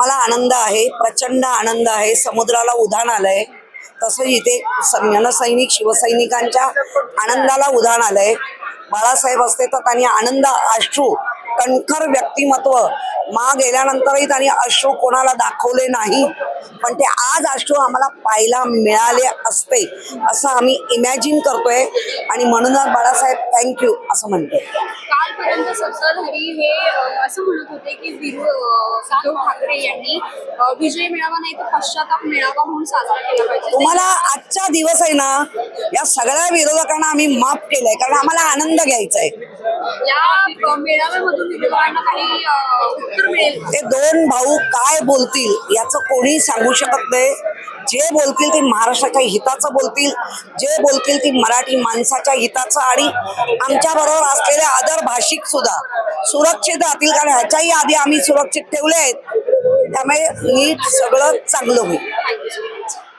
आम्हाला आनंद आहे प्रचंड आनंद आहे समुद्राला उधाण आलंय. तसं इथे स- जनसैनिक शिवसैनिकांच्या आनंदाला उधाण आलंय. बाळासाहेब असते तर त्यांनी आनंद अश्रू कणखर व्यक्तिमत्व. मा गेल्यानंतरही त्यांनी अश्रू कोणाला दाखवले नाही. पण ते आज अश्रू आम्हाला पाहायला मिळाले असते असं आम्ही इमॅजिन करतोय. आणि म्हणूनच बाळासाहेब थँक्यू असं म्हणतोय. कालपर्यंत सत्ताधारी हे अ, असं म्हणत होते की विरू अ, उद्धव ठाकरे यांनी अ, विजय मिळावा नाही तर पश्चाताप मिळावा म्हणून साजरा केला पाहिजे. तुम्हाला आजचा दिवस आहे ना या सगळ्या विरोधकांना आम्ही माफ केलंय. कारण आम्हाला आनंद घ्यायचा आहे या मेळाव्यामधून काही उत्तर मिळेल. ते दोन भाऊ काय बोलतील याचं कोणी सांगू शकत नाही. जे बोलतील ते महाराष्ट्राच्या हिताचं बोलतील जे बोलतील ती मराठी माणसाच्या हिताचं आणि आमच्या बरोबर असलेले अदर भाषिक सुद्धा. सुरक्षित राहतील कारण ह्याच्याही आधी आम्ही सुरक्षित ठेवले आहेत. त्यामुळे नीट सगळं चांगलं होईल.